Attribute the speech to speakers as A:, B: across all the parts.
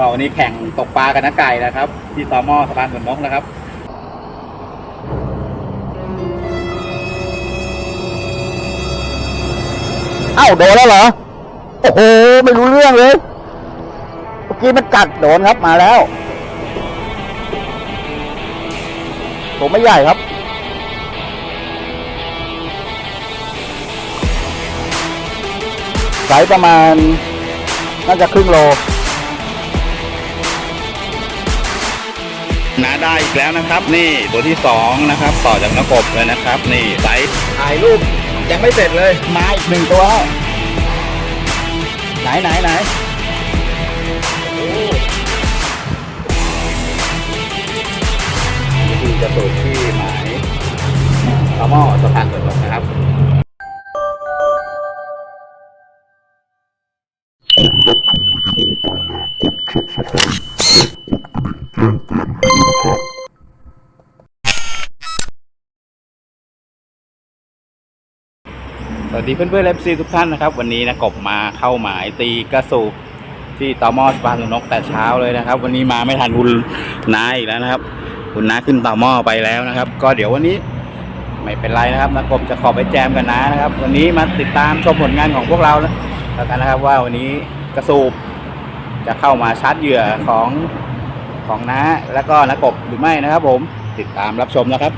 A: ก็วันนี้แข่งตกปลากันนะไก่นะครับ ที่ต่อหม้อสะพานสวนนกนะครับ
B: เอ้าโดนแล้วเหรอ โอ้โห ไม่รู้เรื่องเลย เมื่อกี้มันกัดโดนครับมาแล้ว ผมไม่ใหญ่ครับไซส์ประมาณ น่าจะครึ่งโล
A: นาได้อีกแล้วนะครับ นี่ตัวที่สองนะครับต่อจากนกบเลยนะครับ นี่ไซส์ถ่ายรูปยังไม่เสร็จเลย
B: มาอีกหนึ่งตัว ไหนไหนไหน
A: นี่คือกระสุนที่หมายต่อหม้อสะพานสวนน กนะครับสวัสดีเพื่อนๆเอฟซีทุกท่านนะครับ วันนี้นะกบมาเข้าหมายตีกระสูบที่ตอมอสปานสวนนกแต่เช้าเลยนะครับ วันนี้มาไม่ทันคุณน้าอีกแล้วนะครับ คุณน้าขึ้นตอมอไปแล้วนะครับ ก็เดี๋ยววันนี้ไม่เป็นไรนะครับนักบจะขอไปแจมกันน้านะครับ วันนี้มาติดตามชมผลงานของพวกเรา แล้วกันนะครับว่าวันนี้กระสูบจะเข้ามาชาร์จเหยื่อของของน้าแล้วก็นักกบหรือไม่นะครับผมติดตามรับชมนะครับ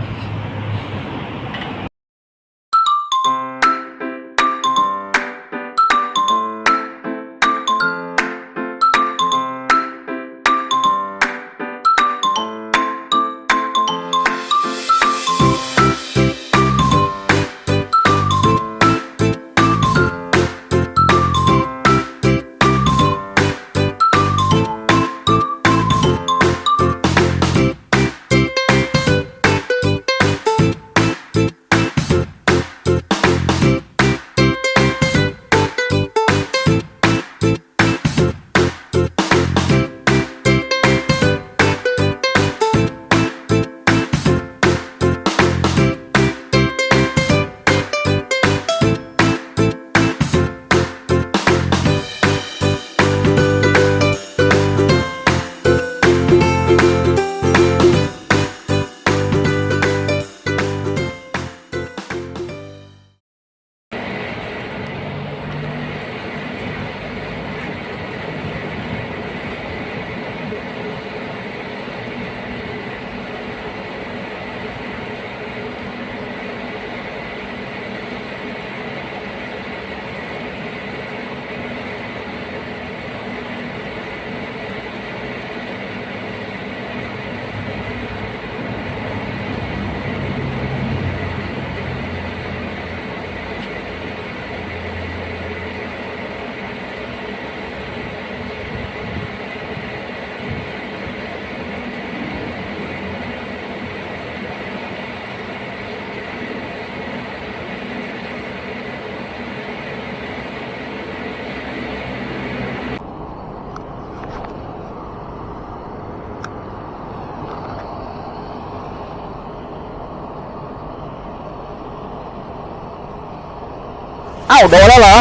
B: เอ้าโดนแล้วเหรอ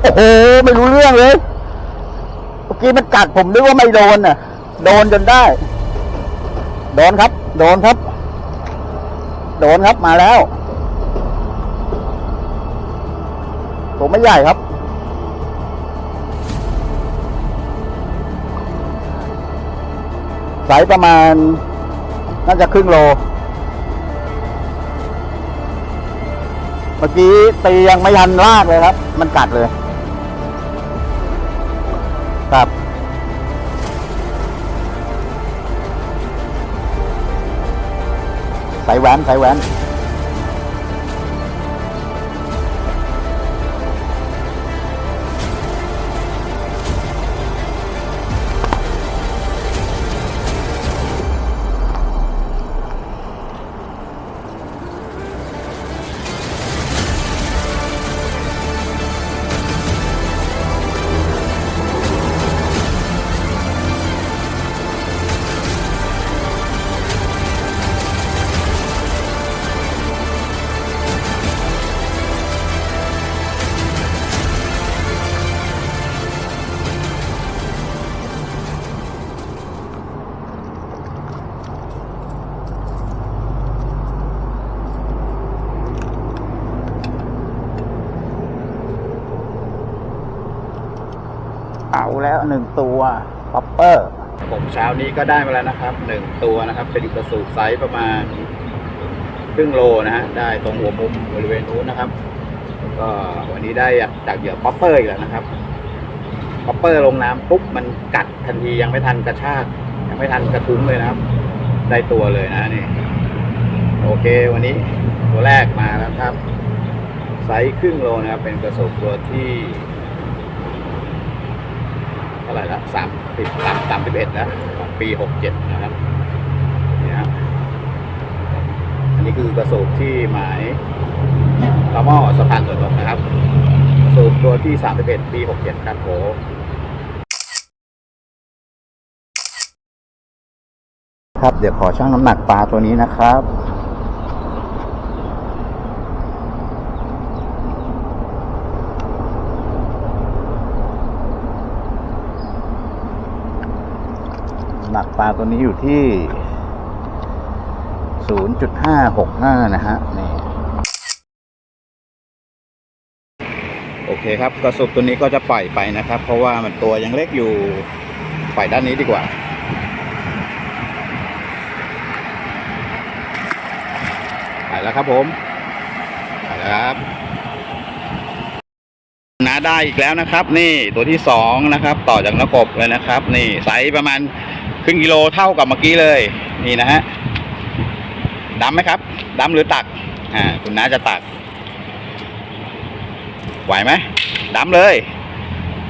B: โอ้โห ไม่รู้เรื่องเลย เมื่อกี้มันกัดผมนึกว่าไม่โดนน่ะ โดนจนได้ โดนครับ โดนครับ โดนครับมาแล้ว ผมไม่ใหญ่ครับไซส์ประมาณ น่าจะครึ่งโล เมื่อกี้ตียังไม่ทันลากเลยครับ มันกัดเลย ครับสายแหวนสายแหวนาแล้วหนึ่งตัวป๊อปเปอร์
A: ผมเช้านี้ก็ได้มาแล้วนะครับหนึ่งตัวนะครับเป็นกระสูบไซส์ประมาณครึ่งโลนะฮะได้ตรงหัวมุมบริเวณนู้นนะครับก็วันนี้ได้จากเหยื่อป๊อปเปอร์อีกแล้วนะครับป๊อปเปอร์ลงน้ำปุ๊บมันกัดทันทียังไม่ทันกระชากยังไม่ทันกระทุ้งเลยนะครับ ได้ตัวเลยนะนี่โอเค วันนี้ตัวแรกมาแล้วครับ ไซส์ครึ่งโลนะครับเป็นกระสูบตัวที่ ท่าไหร่ละสามสิบสามสามสิบเอ็ดนะของปีหกเจ็ดนะครับนี่ฮะอันนี้คือกระสูบที่หมายตะหม้อสะพานสวนนกนะครับกระสูบตัวที่สามสิบเอ็ดปีหกเจ็ดครับโห
B: ครับเดี๋ยวขอชั่งน้ำหนักปลาตัวนี้นะครับ หนักปลาตัวนี้อยู่ที่ 0.565 นะฮะ นี่
A: โอเคครับ กระสูบตัวนี้ก็จะปล่อยไปนะครับ เพราะว่ามันตัวยังเล็กอยู่ ปล่อยด้านนี้ดีกว่าไปแล้วครับผมไปแล้วครับนาได้อีกแล้วนะครับ นี่ตัวที่สองนะครับ ต่อจากนกบเลยนะครับ นี่ไซส์ประมาณ รึ่งกิโลเท่ากับเมื่อกี้เลยนี่นะฮะดำไหมครับดำหรือตักอ่าคุณน้าจะตัก ไหวไหมดำเลย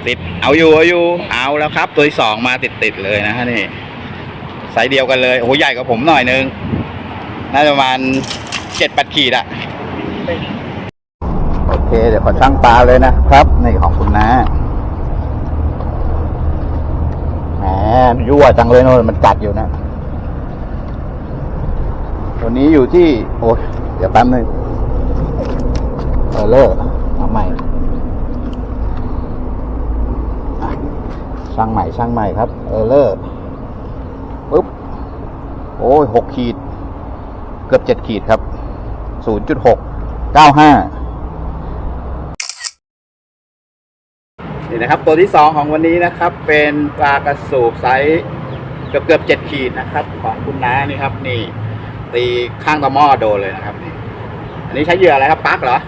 A: ติดเอาอยู่เอาอยู่เอาแล้วครับ ตัวที่สองมาติดติดเลยนะฮะนี่ไซส์เดียวกันเลยโอ้ใหญ่กว่าผมหน่อยนึงน่าจะประมาณเจ็ดแปดขีดอะ
B: โอเค เดี๋ยวขอชั่งปลาเลยนะครับ นี่ของคุณนะ แหมยั่วจังเลยโน่นมันกัดอยู่นะตัวนี้อยู่ที่ โอ้ยเดี๋ยวแป๊บนึงเออเลิกเอาใหม่ช่างใหม่ช่างใหม่ครับ เออเลิกปุ๊บ โอ้ยหกขีด เกือบเจ็ดขีดครับศูนย์จุดหกเก้าห้า
A: นี่นะครับ ตัวที่สองของวันนี้นะครับ เป็นปลากระสูบไซส์เกือบเกือบเจ็ดขีดนะครับ ของคุณน้านี่ครับ นี่ ตีข้างตะหม้อโดนเลยนะครับนี่อันนี้ใช้เหยื่ออะไรครับปักเหรอ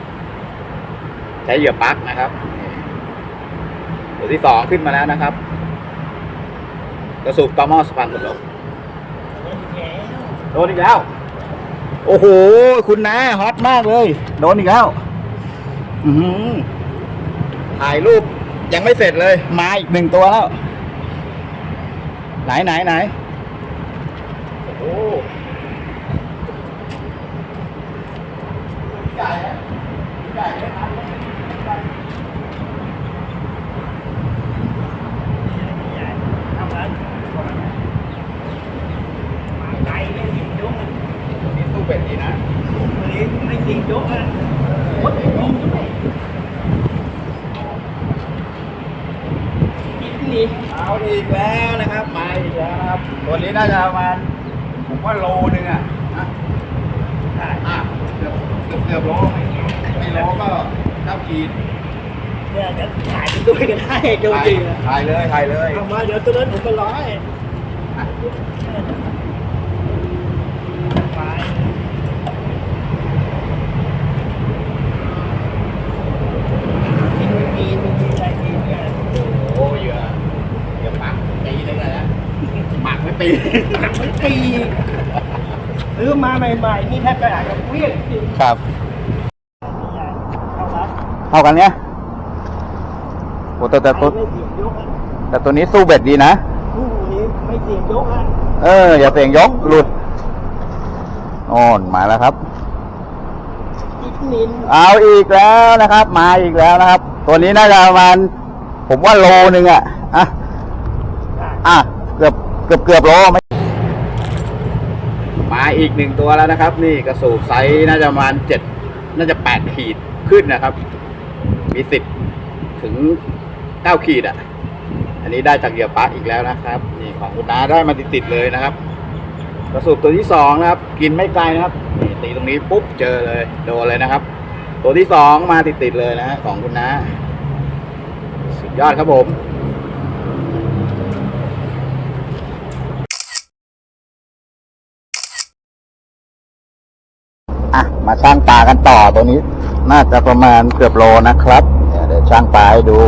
A: ใช้เหยื่อปักนะครับตัวที่สองขึ้นมาแล้วนะครับ กระสูบตะหม้อสะพานสลบโดนอีกแล้ว โอ้โห คุณน้าฮอตมากเลย โดนอีกแล้ว อือหือถ่ายรูป ยังไม่เสร็จเลย มาอีกหนึ่งตัวแล้ว ไหนไหนไหนโอ้โหใหญ่นะใหญ่เลยครับนี่สู้เป็ดดีนะ เอาอีกแล้ว นะครับมาอีกแล้วนะครับตัวนี้น่าจะประมาณผมว่าโลนึงอะนะอะเกือบเกือบเกือบโลไม่ไม่โลก็เก้าขีด
C: เนี่ยจะถ่ายไปด้วยก็ได้โจ
A: ถ่าย
C: ริงอะ
A: ถ่ายเลยถ่ายเลย
C: เอามาเดี๋ยวตัวนั้นผมมาร้อย
A: อะ
C: ไปกินไม่กินไม่กินอะไรกินเนี่ย
A: โอ้เหยื่อเหยื่อปักตีเลยนะ หมักไม่ตี
C: หนักไม่ตีซื้อมาใหม่ๆนี่แทบจะอาจจะเวี้ยงจริง
B: ครับ
C: เข้ารัด
B: เท่ากันเนี้ยโอ้แต่แต่ตัว
C: ไม่เสียงยกอะ
B: แต่ตัวนี้สู้เบ็ดดีนะ
C: คู่นี้ไม่เสียงยกอะ
B: เออ อย่าเสียงยกหลุดโอ่อนมาแล้วครับ
C: อีกนิน
B: เอาอีกแล้วนะครับ มาอีกแล้วนะครับ ตัวนี้น่าจะประมาณผมว่าโลนึงอะอะ อะ เกือบ เกือบเกือบโลไม่
A: มาอีกหนึ่งตัวแล้วนะครับ นี่กระสูบไซส์น่าจะประมาณเจ็ดน่าจะแปดขีดขึ้นนะครับ มีสิบถึงเก้าขีดอะ อันนี้ได้จากเหยื่อปลาอีกแล้วนะครับ นี่ของคุณน้าได้มาติดๆเลยนะครับ กระสูบตัวที่สองนะครับ กินไม่ไกลนะครับนี่ตีตรงนี้ปุ๊บเจอเลยโดนเลยนะครับ ตัวที่สองมาติดๆเลยนะฮะของคุณน้าสุดยอดครับผม อะ มาช่างปลากันต่อตัวนี้ น่าจะประมาณเกือบโลนะครับ เดี๋ยวช่างปลาให้ดู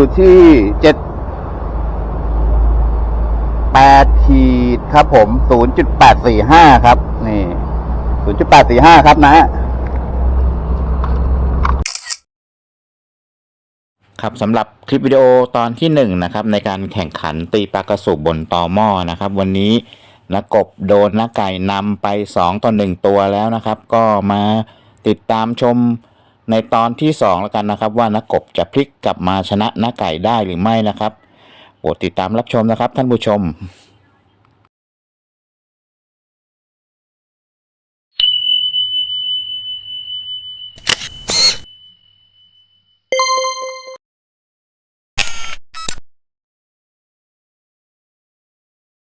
A: อยู่ที่เจ็ดแปดขีดครับผมศูนย์จุดแปดสี่ห้าครับ นี่ศูนย์จุดแปดสี่ห้าครับนะ
B: ครับสำหรับคลิปวิดีโอตอนที่หนึ่งนะครับ ในการแข่งขันตีปลากระสุบบนตอหม้อนะครับ วันนี้นักกบโดนนักไก่นำไปสองต่อหนึ่งตัวแล้วนะครับ ก็มาติดตามชม ในตอนที่สองแล้วกันนะครับว่านักกบจะพลิกกลับมาชนะนักไก่ได้หรือไม่นะครับโปรดติดตามรับชมนะครับท่านผู้ชม